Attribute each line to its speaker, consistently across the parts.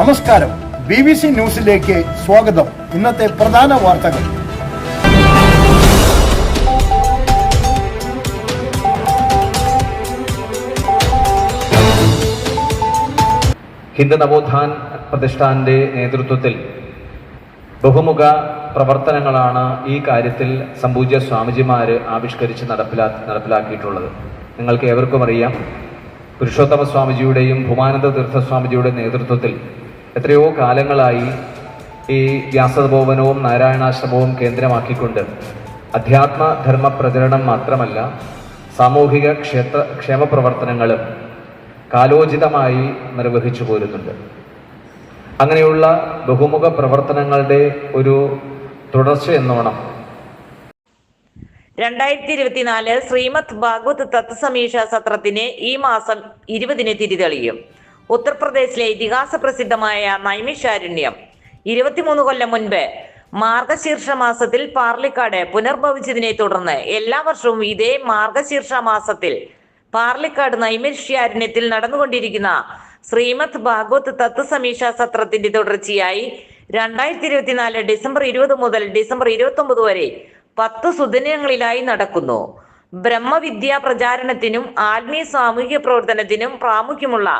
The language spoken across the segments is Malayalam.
Speaker 1: നമസ്കാരം. ബി ബി സി ന്യൂസിലേക്ക് സ്വാഗതം. ഇന്നത്തെ പ്രധാന വാർത്തകൾ.
Speaker 2: ഹിന്ദു നവോത്ഥാൻ പ്രതിഷ്ഠാന്റെ നേതൃത്വത്തിൽ ബഹുമുഖ പ്രവർത്തനങ്ങളാണ് ഈ കാര്യത്തിൽ സംപൂജ്യ സ്വാമിജിമാര് ആവിഷ്കരിച്ച് നടപ്പിലാ നടപ്പിലാക്കിയിട്ടുള്ളത്. നിങ്ങൾക്ക് ഏവർക്കും അറിയാം പുരുഷോത്തമ സ്വാമിജിയുടെയും ഭൂമാനന്ദ തീർത്ഥ സ്വാമിജിയുടെ നേതൃത്വത്തിൽ എത്രയോ കാലങ്ങളായി ഈ വ്യാസഭവനവും നാരായണാശ്രമവും കേന്ദ്രമാക്കിക്കൊണ്ട് അധ്യാത്മ ധർമ്മ പ്രചരണം മാത്രമല്ല സാമൂഹിക ക്ഷേത്ര ക്ഷേമ പ്രവർത്തനങ്ങളും കാലോചിതമായി നിർവഹിച്ചു പോരുന്നുണ്ട്. അങ്ങനെയുള്ള ബഹുമുഖ പ്രവർത്തനങ്ങളുടെ ഒരു തുടർച്ച എന്നോണം.
Speaker 3: രണ്ടായിരത്തി ഇരുപത്തിനാല് ശ്രീമദ് ഭാഗവത് തത്വസമീക്ഷ സത്രത്തിന് ഈ മാസം ഇരുപതിന് തിരിതെളിയും ഉത്തർപ്രദേശിലെ ഇതിഹാസ പ്രസിദ്ധമായ നൈമിഷാരണ്യം ഇരുപത്തിമൂന്ന് കൊല്ലം മുൻപ് മാർഗശീർഷ മാസത്തിൽ പാർലിക്കാട് പുനർഭവിച്ചതിനെ തുടർന്ന് എല്ലാ വർഷവും ഇതേ മാർഗശീർഷ മാസത്തിൽ പാർലിക്കാട് നൈമിഷ്യാരണ്യത്തിൽ നടന്നുകൊണ്ടിരിക്കുന്ന ശ്രീമദ് ഭാഗവത് തത്വസമീക്ഷ സത്രത്തിന്റെ തുടർച്ചയായി രണ്ടായിരത്തി ഇരുപത്തിനാല് ഡിസംബർ ഇരുപത് മുതൽ ഡിസംബർ ഇരുപത്തി ഒമ്പത് വരെ പത്ത് സുദിനങ്ങളിലായി നടക്കുന്നു. ബ്രഹ്മവിദ്യാ പ്രചാരണത്തിനും ആത്മീയ സാമൂഹിക പ്രവർത്തനത്തിനും പ്രാമുഖ്യമുള്ള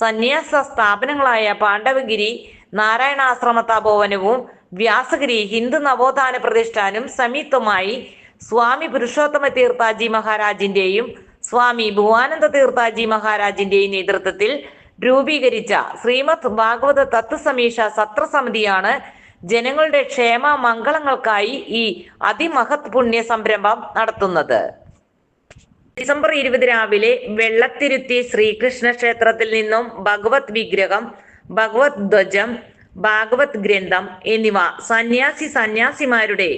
Speaker 3: സന്യാസ സ്ഥാപനങ്ങളായ പാണ്ഡവഗിരി നാരായണാശ്രമ തപോവനവും വ്യാസഗിരി ഹിന്ദു നവോത്ഥാന പ്രതിഷ്ഠാനും സംയുക്തമായി സ്വാമി പുരുഷോത്തമ തീർത്ഥാജി മഹാരാജിന്റെയും സ്വാമി ഭുവാനന്ദ തീർത്ഥാജി മഹാരാജിന്റെയും നേതൃത്വത്തിൽ രൂപീകരിച്ച ശ്രീമദ് ഭാഗവത തത്വസമീക്ഷ സത്രസമിതിയാണ് ജനങ്ങളുടെ ക്ഷേമ മംഗളങ്ങൾക്കായി ഈ അതിമഹത് പുണ്യ സംരംഭം നടത്തുന്നത്. ഡിസംബർ ഇരുപത് രാവിലെ വെള്ളത്തിരുത്തി ശ്രീകൃഷ്ണ ക്ഷേത്രത്തിൽ നിന്നും ഭഗവത് വിഗ്രഹം ഭഗവത് ധ്വജം ഭാഗവത് ഗ്രന്ഥം എന്നിവ സന്യാസി സന്യാസിമാരുടെ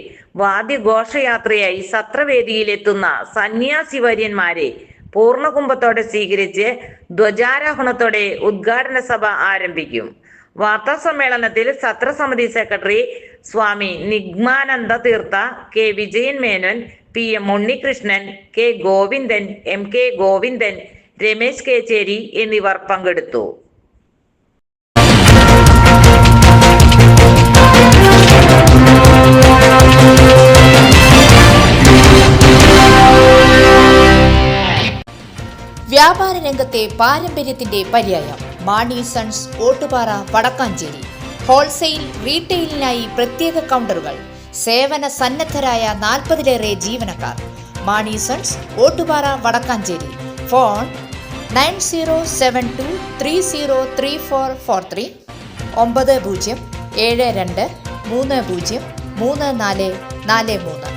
Speaker 3: വാദ്യഘോഷയാത്രയായി സത്രവേദിയിലെത്തുന്ന സന്യാസി വര്യന്മാരെ പൂർണകുംഭത്തോടെ സ്വീകരിച്ച് ധ്വജാരോഹണത്തോടെ ഉദ്ഘാടന സഭ ആരംഭിക്കും. വാർത്താ സമ്മേളനത്തിൽ സത്രസമിതി secretary Swami Nigmananda Theertha K. Vijayan Menon P M Unnikrishnan K Govindan M K Govindan Ramesh Kecheri എന്നിവർ പങ്കെടുത്തു.
Speaker 4: വ്യാപാര രംഗത്തെ പാരമ്പര്യത്തിന്റെ പര്യായം. മാണി സൺസ് ഓട്ടുപാറ വടക്കാഞ്ചേരി. ഹോൾസെയിൽ റീറ്റെയിലിനായി പ്രത്യേക കൗണ്ടറുകൾ. സേവന സന്നദ്ധരായ നാൽപ്പതിലേറെ ജീവനക്കാർ. Mani sons Ottupara Vadakkanchery. Phone nine zero seven two three zero three four four three ഒമ്പത് പൂജ്യം ഏഴ് രണ്ട് മൂന്ന് പൂജ്യം മൂന്ന് നാല് നാല് മൂന്ന്.